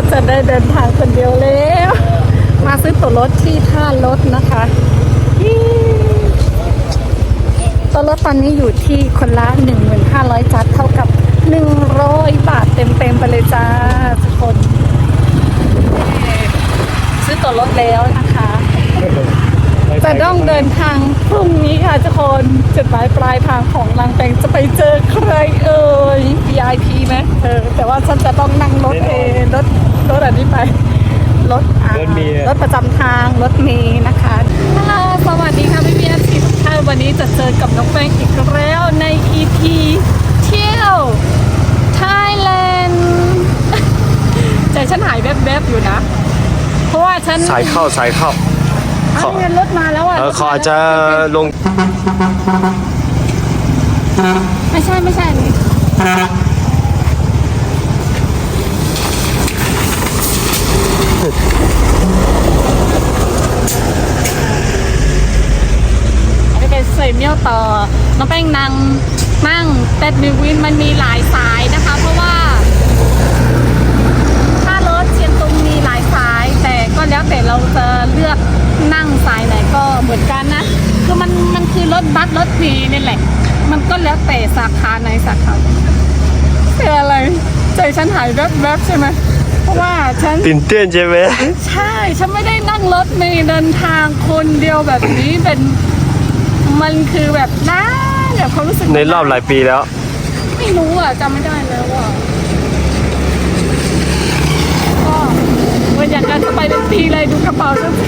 ถจะได้เดินทางคนเดียวแล้ว มาซื้อตั๋วรถที่ท่ารถนะคะตั๋วรถตอนนี้อยู่ที่คนละ 1,500 จัดเท่ากับ 100 บาทเต็มๆไปเลยจ้าทุกคน ซื้อตั๋วรถแล้วนะคะจะต้องเดินทางพรุ่งนี้ค่ะทุกคนจุดหมายปลายทางของลังแปงจะไปเจอใครเอ่ย VIP ไหมเออแต่ว่าฉันจะต้องนั่งรถเองรถ รถอันนี้ไป รถอ่ารถเมล์รถประจำทาง รถเมล์นะคะฮัลโหลสวัสดีค่ะพี่พีเอฟซีทุกท่านวันนี้จะเจอกับน้องแป้งอีกแล้วใน EP เที่ยวไทยแลนด์ใจฉันหายแวบๆอยู่นะ เพราะว่าฉันสายเข้าสายเข้าเอาเขาเงินรถมาแล้วอะเออเขาอาจจะลง ไม่ใช่ไม่ใช่อันนี้อันนี้ เป็นเซเมียวต่อ น้องแป้งนั่งนั่งแต่ในวินมันมีหลายสายนะคะ เพราะว่า ถ้ารถเชียงตุงมีหลายสาย แต่ก็แล้วแต่เราจะเลือกนั่งสายไหนก็เหมือนกันนะคือมันมันคือรถบัสรถเมล์นี่แหละ มันก็แล้วแต่สาขาไหนสาขาเป็นอะไรใจฉันหายแวบๆใช่ไหมเพราะว่าฉัน ตื่นเต้นใช่ไหมใช่ ฉันไม่ได้นั่งรถเมล์เดินทางคนเดียวแบบนี้เป็น มันคือแบบน่าแบบความรู้สึกในรอบหลายปีแล้ว ไม่รู้อะจำไม่ได้แล้วอะก็เหมันอย่างนั้นจะไปเป็นปีเลยดูกระเป๋าฉันสิ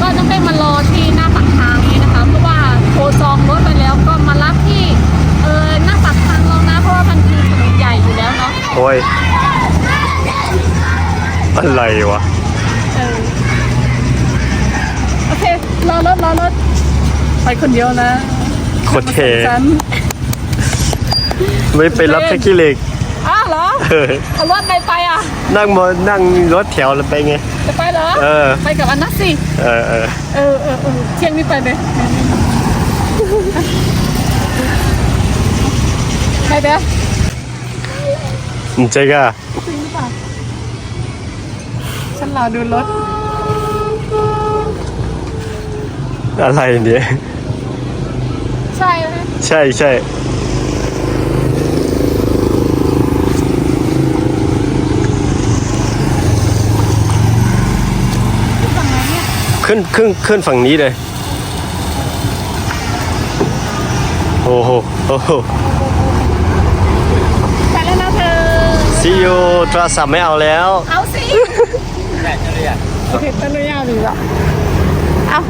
ก็ต้องไปมารอที่หน้าปากทางนี้นะคะ เพราะว่าโทรจองรถไปแล้วก็มารับที่เออหน้าปากทางเรานะ เพราะว่ามันคือถนนใหญ่อยู่แล้วเนาะโอ้ยอะไรวะ อรถรอรถไปคนเดียวนะโคตรเท่ฉันไม่ไปรับแท็กซี่เหล็กอ้าวเหรอเออเอารถอะไรไปอะ นั่งมอนั่งรถแถวแล้วไปไง จะไปเหรอ เออ ไปกับอันนัทสิ เออเออเออเออเออเที่ยงนี้ไปเลยไปเด้อเจ๊ก้าจริงหรือเปล่าฉันรอดูรถ อะไรเนี่ย ใช่ไหมใช่ใช่ฝั่งไหนเนี่ยขึ้นขึ้นขึ้นฝั่งนี้เลย โอ้โหโอ้โห ไปแล้วนะเธอ ซีโอโทรศัพท์ไม่เอาแล้ว เอาสิโอเคต้นยาวดีละเอา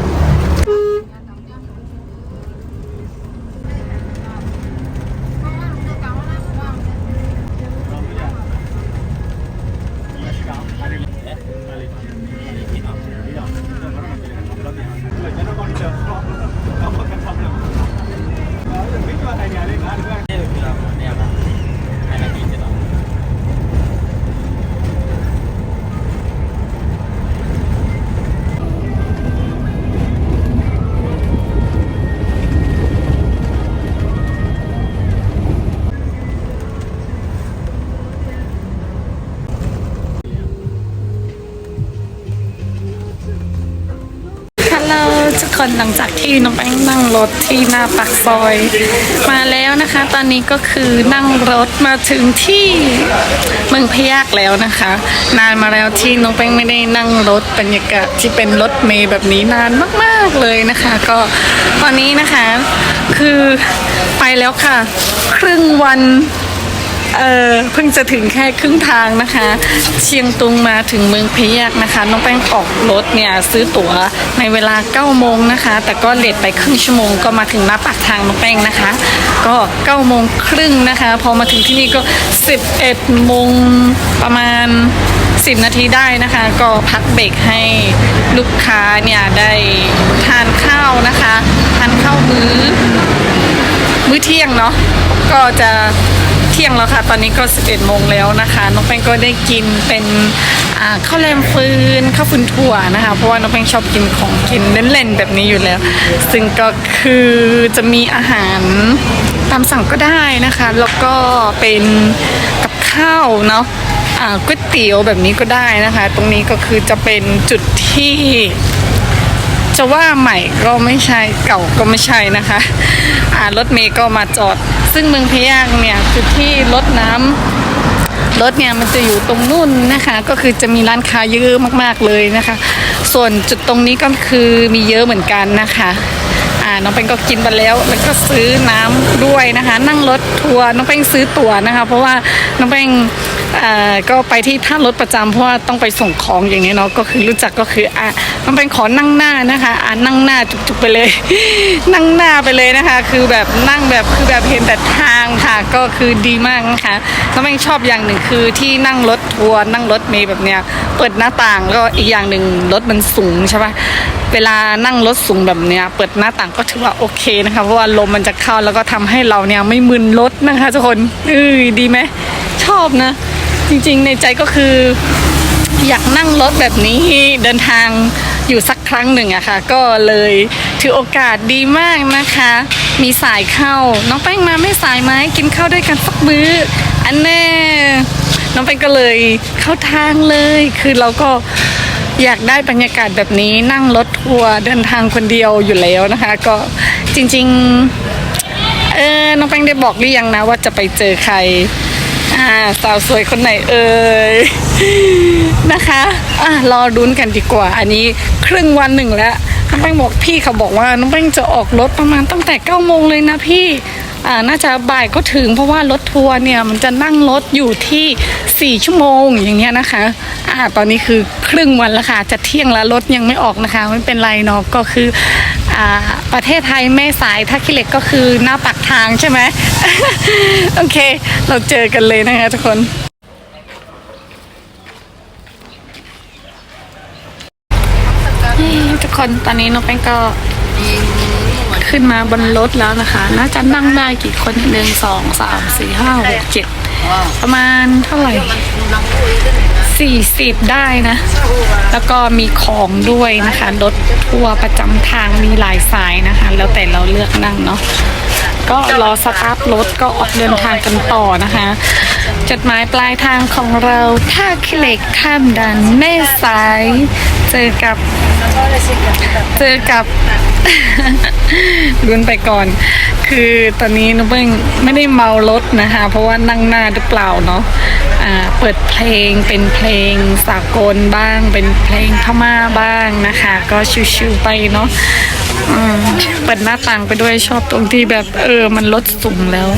คนหลังจากที่น้องแป้งนั่งรถที่หน้าปากซอย มาแล้วนะคะ ตอนนี้ก็คือนั่งรถมาถึงที่เมืองพะยากแล้วนะคะ นานมาแล้วที่น้องแป้งไม่ได้นั่งรถบรรยากาศที่เป็นรถเมย์แบบนี้นานมากๆเลยนะคะ ก็ตอนนี้นะคะคือไปแล้วค่ะ ครึ่งวัน เออเพิ่งจะถึงแค่ครึ่งทางนะคะ เชียงตุงมาถึงเมืองพยักนะคะ น้องแป้งออกรถเนี่ยซื้อตั๋วในเวลา9โมงนะคะ แต่ก็เลทไปครึ่งชั่วโมงก็มาถึงหน้าปากทางน้องแป้งนะคะ ก็9โมงครึ่งนะคะ พอมาถึงที่นี่ก็ 11โมงประมาณ 10 นาทีได้นะคะ ก็พักเบรกให้ลูกค้าเนี่ยได้ทานข้าวนะคะ ทานข้าวมื้อ มื้อเที่ยงเนาะก็จะ ที่ยงแล้วค่ะ ตอนนี้ก็ 11 โมงแล้วนะคะ น้องแป้งก็ได้กินเป็นข้าวแรมฟืนข้าวฟืนถั่วนะคะ เพราะว่าน้องแป้งชอบกินของกินเล่นๆแบบนี้อยู่แล้ว ซึ่งก็คือจะมีอาหารตามสั่งก็ได้นะคะ แล้วก็เป็นกับข้าวเนาะก๋วยเตี๋ยวแบบนี้ก็ได้นะคะ ตรงนี้ก็คือจะเป็นจุดที่จะว่าใหม่ก็ไม่ใช่เก่าก็ไม่ใช่นะคะรถเมย์ก็มาจอด ซึ่งเมืองพะยางเนี่ยจุดที่รถน้ำรถเนี่ยมันจะอยู่ตรงนู่นนะคะ ก็คือจะมีร้านค้าเยอะมากๆเลยนะคะ ส่วนจุดตรงนี้ก็คือมีเยอะเหมือนกันนะคะอ่าน้องเป็งก็กินไปแล้วแล้วก็ซื้อน้ำด้วยนะคะ นั่งรถทัวร์น้องเป็งซื้อตั๋วนะคะ เพราะว่าน้องเป็ง ก็ไปที่ท่ารถประจำเพราะว่าต้องไปส่งของอย่างนี้เนาะก็คือรู้จักก็คืออะน้องเป็งขอนั่งหน้านะคะอ่านั่งหน้าจุกๆไปเลย นั่งหน้าไปเลยนะคะ คือแบบนั่งแบบคือแบบเห็นแต่ทางค่ะก็คือดีมากนะคะน้องเป็งชอบอย่างหนึ่งคือที่นั่งรถทัวร์นั่งรถเมล์แบบเนี้ยเปิดหน้าต่างก็อีกอย่างหนึ่งรถมันสูงใช่ปะเวลานั่งรถสูงแบบเนี้ยเปิดหน้าต่างก็ถือว่าโอเคนะคะเพราะว่าลมมันจะเข้าแล้วก็ทำให้เราเนี่ยไม่มึนรถนะคะทุกคนเออดีไหมชอบนะ จริงๆ ในใจก็คือ อยากนั่งรถแบบนี้เดินทางอยู่สักครั้งหนึ่งอะค่ะ ก็เลยถือโอกาสดีมากนะคะ มีสายเข้า น้องแป้งมาไม่สายไหมกินข้าวด้วยกันสักมื้อ อันแน่น้องแป้งก็เลยเข้าทางเลย คือเราก็อยากได้บรรยากาศแบบนี้นั่งรถทัวร์เดินทางคนเดียวอยู่แล้วนะคะ ก็จริงๆ เออน้องแป้งได้บอกหรือยังนะว่าจะไปเจอใคร อ่าสาวสวยคนไหนเอ่ยนะคะอะรอรุ้นกันดีกว่า อันนี้ครึ่งวันหนึ่งแล้วน้องแป้งบอกพี่เขาบอกว่าน้องแป้งจะออกรถประมาณตั้งแต่9ก้าโมงเลยนะพี่อ่าน่าจะบ่ายก็ถึงเพราะว่ารถทัวร์เนี่ยมันจะนั่งรถอยู่ที่ 4 ชั่วโมงอย่างเงี้ยนะคะอ่าตอนนี้คือครึ่งวันแล้วค่ะจะเที่ยงแล้วรถยังไม่ออกนะคะ ไม่เป็นไรเนาะก็คืออ่า ประเทศไทยแม่สายท่าขี้เหล็กก็คือหน้าปากทางใช่ไหม โอเค เราเจอกันเลยนะคะทุกคน ทุกคนตอนนี้น้องแป้งก็ขึ้นมาบนรถแล้วนะคะ น่าจะนั่งได้กี่คนหนึ่งสองสามสี่ห้าหกเจ็ด ประมาณเท่าไหร่สี่สิบได้นะ แล้วก็มีของด้วยนะคะรถทัวร์ประจำทางมีหลายสายนะคะ แล้วแต่เราเลือกนั่งเนาะก็รอสตาร์ทรถก็ออกเดินทางกันต่อนะคะจดหมายปลายทางของเราท่าขี้เหล็กข้ามดันแม่สาย เจอกับ เจอกับลุนไปก่อน คือตอนนี้นุ้งเบิ้งไม่ได้เมารถนะคะ เพราะว่านั่งหน้าหรือเปล่าเนาะอ่าเปิดเพลงเป็นเพลงสากลบ้าง เป็นเพลงพม่าบ้างนะคะ ก็ชิวๆไปเนาะอืมเปิดหน้าต่างไปด้วยชอบตรงที่แบบเออมันลดสูงแล้ว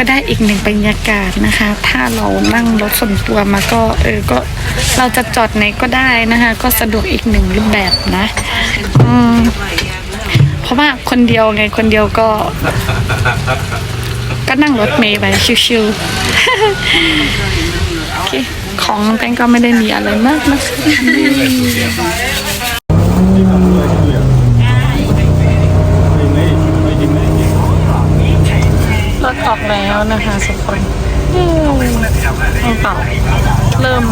ก็ได้อีกหนึ่งบรรยากาศนะคะ ถ้าเรานั่งรถส่วนตัวมาก็เออก็เราจะจอดไหนก็ได้นะคะ ก็สะดวกอีกหนึ่งรูปแบบนะอืมเพราะว่าคนเดียวไงคนเดียวก็ ก็นั่งรถเมย์ไปชิวๆโอเคของแป้งก็ไม่ได้มีอะไรมากนะคะ รถออกแล้วนะคะทุกคนต้องต่อเริ่ม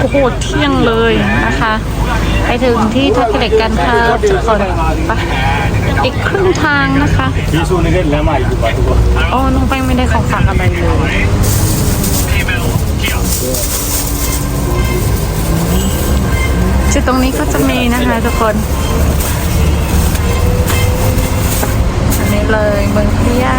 โอ้โหเที่ยงเลยนะคะ ไปถึงที่ทักเล็กกันค่ะทุกคนไปอีกครึ่งทางนะคะอ๋อน้องแป้งไม่ได้ของฝากอะไรเลยจุดตรงนี้ก็จะมีนะคะทุกคน อันนี้เลยเมืองพิยา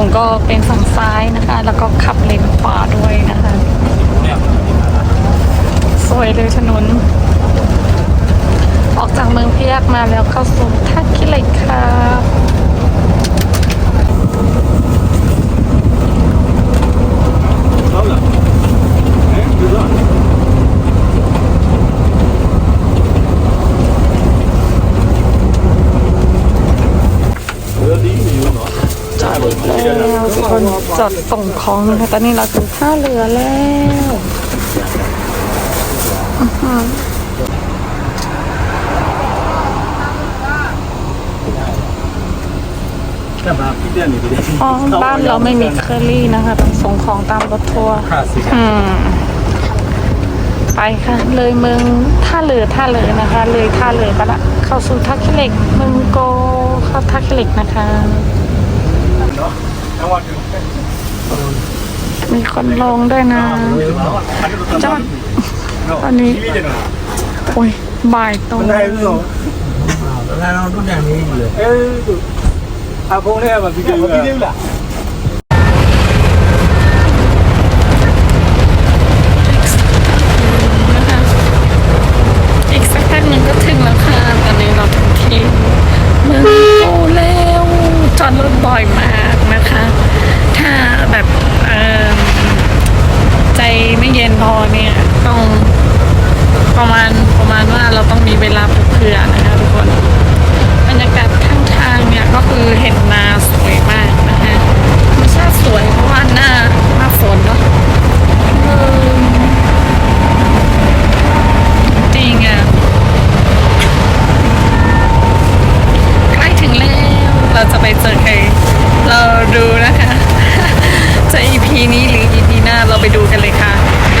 สูงก็เป็นฝั่งซ้ายนะคะ แล้วก็ขับเลนขวาด้วยนะคะ สวยเลยถนน ออกจากเมืองพยักมาแล้วเข้าสู่ท่าขี้เหล็กค่ะ จอดอีกแล้วทุกคน จอดส่งของนะคะ ตอนนี้เราถึงท่าเรือแล้วอื้อหืออ๋อบ้านเราไม่มีเคอรี่นะคะต้องส่งของตามรถทัวร์อืมไปค่ะ เลยเมืองท่าเรือท่าเรือนะคะ เลยท่าเรือไปละเข้าสู่ท่าขี้เหล็กเมืองโกเข้าท่าขี้เหล็กนะคะ มีคนลองได้นะจอดตอนนี้ โอ้ย บ่ายตรงนี้แล้วเราทุกอย่างนี้เลยเอออาพงเนี่ยมาพี่ดิวพี่ดิวล่ะอีกสักพักหนึ่งก็ถึง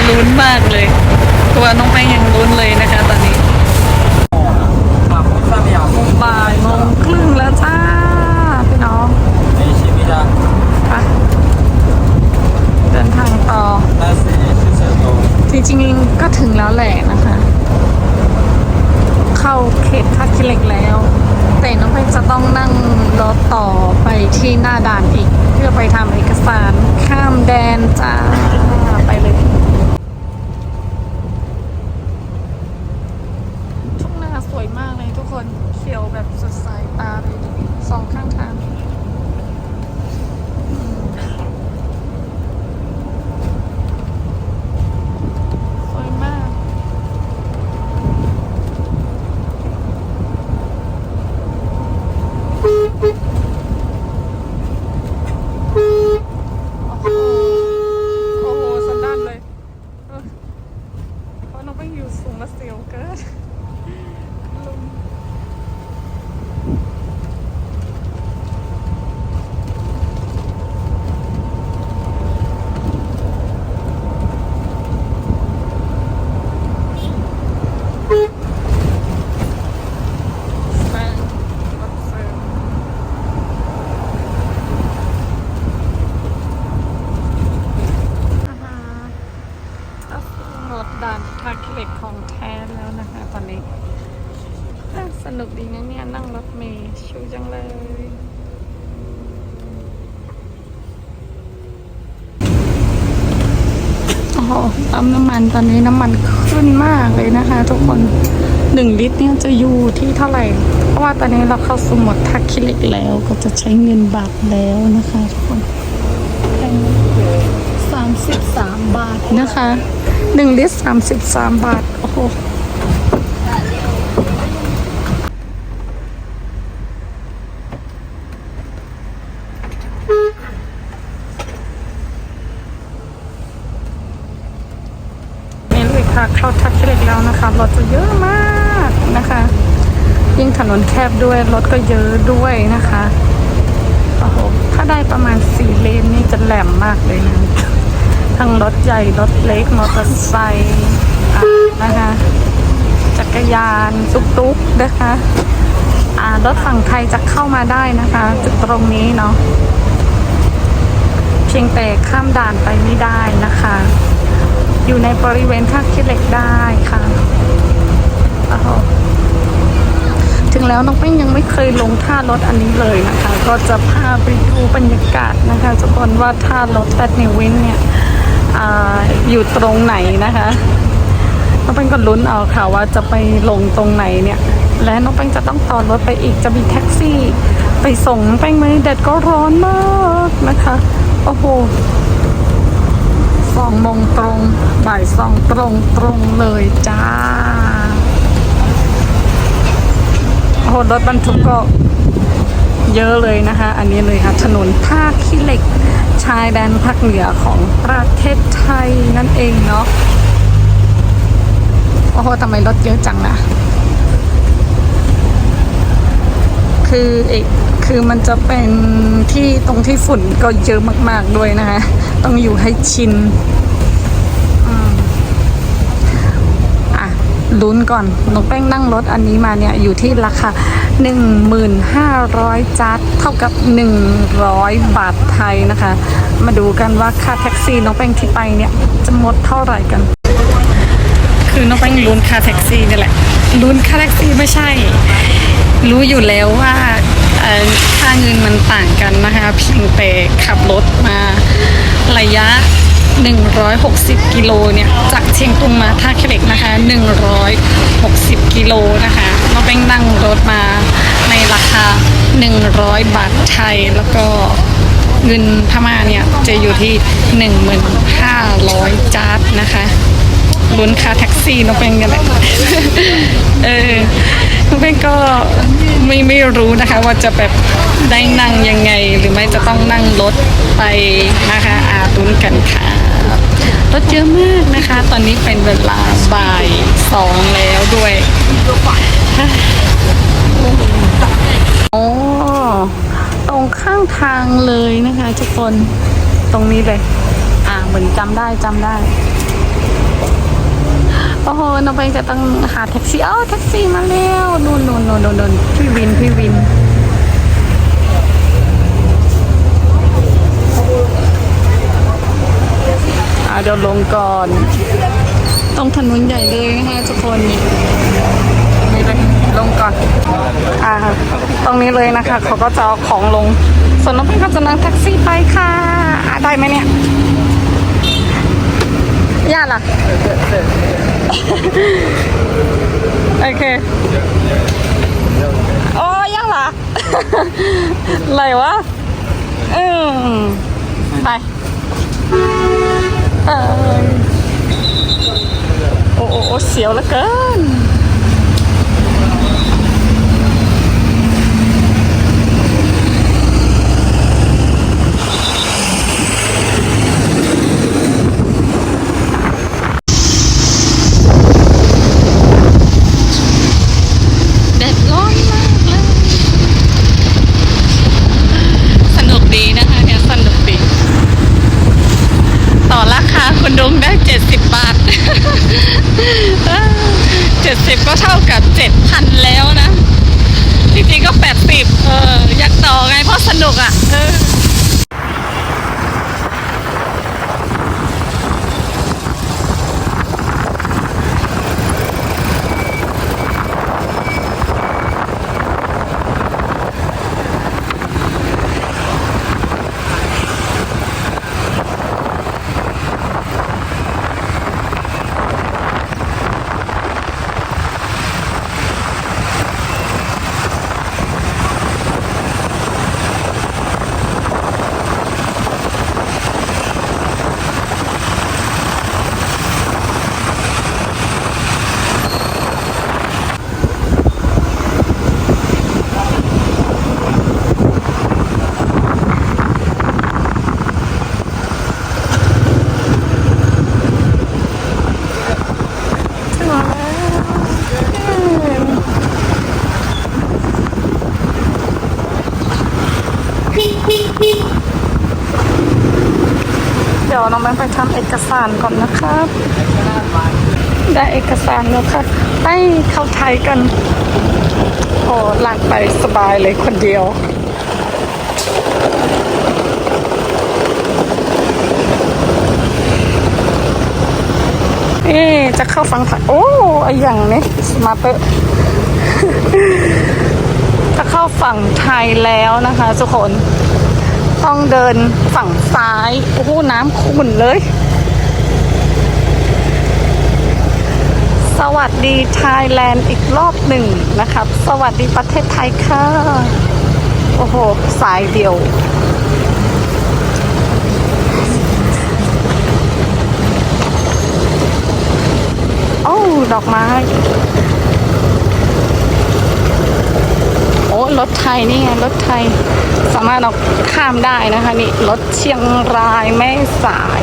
ลุ้นมากเลย ตัวน้องแป้งยังลุ้นเลยนะคะตอนนี้บ่ายโมงครึ่งแล้วจ้าพี่น้องไปเดินทางต่อจริงๆก็ถึงแล้วแหละนะคะ เข้าเขตท่าขี้เหล็กแล้ว แต่น้องเพชรจะต้องนั่งรถต่อไปที่หน้าด่านอีก เพื่อไปทำเอกสารข้ามแดนจ้าไปเลย ทุ่งนาสวยมากเลยทุกคนเขียวแบบสดใสตาเลยสองข้างทางสวยมาก โอ้โหโอ้โหสันดานเลยเออเพราะน้องไปอยู่สูงและเสียวเกิน ลมแซงรถเซลอ่าฮะก็คือรถด่านทักเหล็กของแท้แล้วนะคะ ตอนนี้ อะสนุกดีนะเนี่ย นั่งรถเมล์ชิวจังเลย โอ้โห ปั๊มน้ำมันตอนนี้น้ำมันขึ้นมากเลยนะคะ ทุกคนหนึ่งลิตรเนี่ยจะอยู่ที่เท่าไหร่ เพราะว่าตอนนี้เราเข้าสู่โหมดทักคิลิกแล้วก็จะใช้เงินบาทแล้วนะคะทุกคนสามสิบสามบาทนะคะหนึ่งลิตรสามสิบสามบาท โอ้โห นี่เลยค่ะเข้าทักเล็กแล้วนะคะ รถจะเยอะมากนะคะ ยิ่งถนนแค บด้วย รถก็เยอะด้วยนะคะ โอ้โห ถ้าได้ประมาณสี่เลนนี่จะแหลมมากเลยนะ ทั้งรถใหญ่ รถเล็ก มอเตอร์ไซค์ะนะคะ จักรยานตุ๊กๆนะคะอ่ารถฝั่งไทยจะเข้ามาได้นะคะ จุดตรงนี้เนาะเพียงแต่ข้ามด่านไปไม่ได้นะคะ อยู่ในบริเวณท่าขี้เหล็กได้ค่ะโอ้โห ถึงแล้วน้องแป้งยังไม่เคยลงท่ารถอันนี้เลยนะคะ ก็จะพาไปดูบรรยากาศนะคะทุกคนว่าท่ารถแตนิววินเนี่ยออยู่ตรงไหนนะคะน้องแป้งก็ลุ้นเอาค่ะว่าจะไปลงตรงไหนเนี่ย และน้องแป้งจะต้องต่อรถไปอีกจะมีแท็กซี่ไปส่งน้องแป้งไหมแดดก็ร้อนมากนะคะโอ้โหสองโมงตรงบ่ายสองตรงตรงเลยจ้า โอ้โหรถบรรทุกก็เยอะเลยนะคะ อันนี้เลยค่ะถนนท่าขี้เหล็กชายแดนภาคเหนือของประเทศไทยนั่นเองเนาะโอ้โหทำไมรถเยอะจังนะคือเอกคือมันจะเป็นที่ตรงที่ฝุ่นก็เยอะมาก ๆ ด้วยนะคะ ต้องอยู่ให้ชินอืมอะ ลุ้นก่อนน้องแป้งนั่งรถอันนี้มาเนี่ยอยู่ที่ราคา1,500จัดเท่ากับ 100 บาทไทยนะคะ มาดูกันว่าค่าแท็กซี่น้องแป้งที่ไปเนี่ยจะหมดเท่าไหร่กัน คือน้องแป้งลุ้นค่าแท็กซี่นี่แหละลุ้นค่าแท็กซี่ไม่ใช่ รู้อยู่แล้วว่าเอ่อค่าเงินมันต่างกันนะคะเพียงแต่ขับรถมาระยะ 160 กิโลเนี่ย จากเชียงตุงมาท่าแคเล็กนะคะ 160 กิโลนะคะน้องแป้งนั่งรถมาในราคา 100 บาทไทย แล้วก็เงินพม่าเนี่ย จะอยู่ที่ 1,500 จาร์ดนะคะลุ้นค่าแท็กซี่น้องเป็นกันแหละเออ น้องเป็นก็ไม่ไม่รู้นะคะว่าจะแบบได้นั่งยังไง หรือไม่จะต้องนั่งรถไปนะคะอาลุ้นกันค่ะรถเยอะมากนะคะ ตอนนี้เป็นเวลาบ่ายสองแล้วด้วยโอ้ตรงข้างทางเลยนะคะทุกคนตรงนี้เลย อ่าเหมือนจำได้จำได้ โอ้โหน้องไปจะต้องหาแท็กซี่เอ้าแท็กซี่มาแล้วนู่นนู่นนู่นนู่นพี่วินพี่วินอาเดี๋ยวลงก่อนตรงถนนใหญ่เลยนะคะทุกคนนี่เลยลงก่อนอ่าตรงนี้เลยนะคะ เขาก็จะเอาของลง ส่วนน้องพี่ก็จะนั่งแท็กซี่ไปค่ะอะได้ไหมเนี่ยย่าล่ะ โอเค โอ้ยังหรออะไรวะ อืมไปโอ้โอ้โอ้เสียวเหลือเกิน น้องแบงค์ไปทำเอกสารก่อนนะครับ ได้เอกสารแล้วค่ะไปเข้าไทยกัน โอ้หลังไปสบายเลยคนเดียวเอ๊จะเข้าฟังไทยโอ้ไออย่างนี้สมาเตอร์จะเข้าฝั่งไทยแล้วนะคะทุกคน ต้องเดินฝั่งซ้าย โอ้โห น้ำขุ่นเลย สวัสดีไทยแลนด์อีกรอบหนึ่งนะครับ สวัสดีประเทศไทยค่ะ โอ้โห สายเดียวโอ้ดอกไม้ โอ้ รถไทยนี่ไงรถไทยสามารถเอาข้ามได้นะคะนี่รถเชียงรายแม่สาย